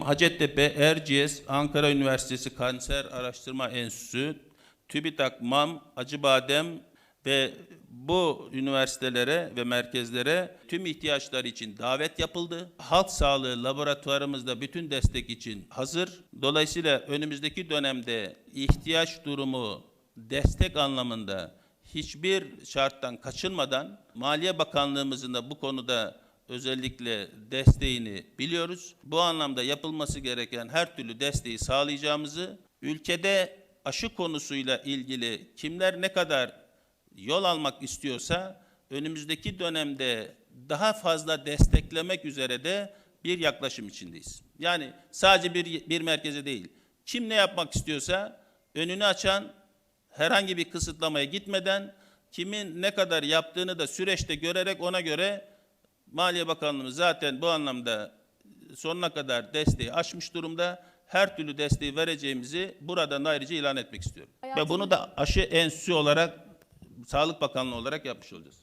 Hacettepe, Erciyes, Ankara Üniversitesi Kanser Araştırma Enstitüsü, TÜBİTAK, MAM, Acıbadem ve bu üniversitelere ve merkezlere tüm ihtiyaçlar için davet yapıldı. Halk sağlığı laboratuvarımızda bütün destek için hazır. Dolayısıyla önümüzdeki dönemde ihtiyaç durumu destek anlamında hiçbir şarttan kaçınmadan Maliye Bakanlığımızın da bu konuda özellikle desteğini biliyoruz. Bu anlamda yapılması gereken her türlü desteği sağlayacağımızı, ülkede aşı konusuyla ilgili kimler ne kadar yol almak istiyorsa önümüzdeki dönemde daha fazla desteklemek üzere de bir yaklaşım içindeyiz. Yani sadece bir, bir merkeze değil, kim ne yapmak istiyorsa önünü açan herhangi bir kısıtlamaya gitmeden kimin ne kadar yaptığını da süreçte görerek ona göre Maliye Bakanlığımız zaten bu anlamda sonuna kadar desteği aşmış durumda. Her türlü desteği vereceğimizi buradan ayrıca ilan etmek istiyorum. Ve bunu da aşı enstitüsü olarak Sağlık Bakanlığı olarak yapmış olacağız.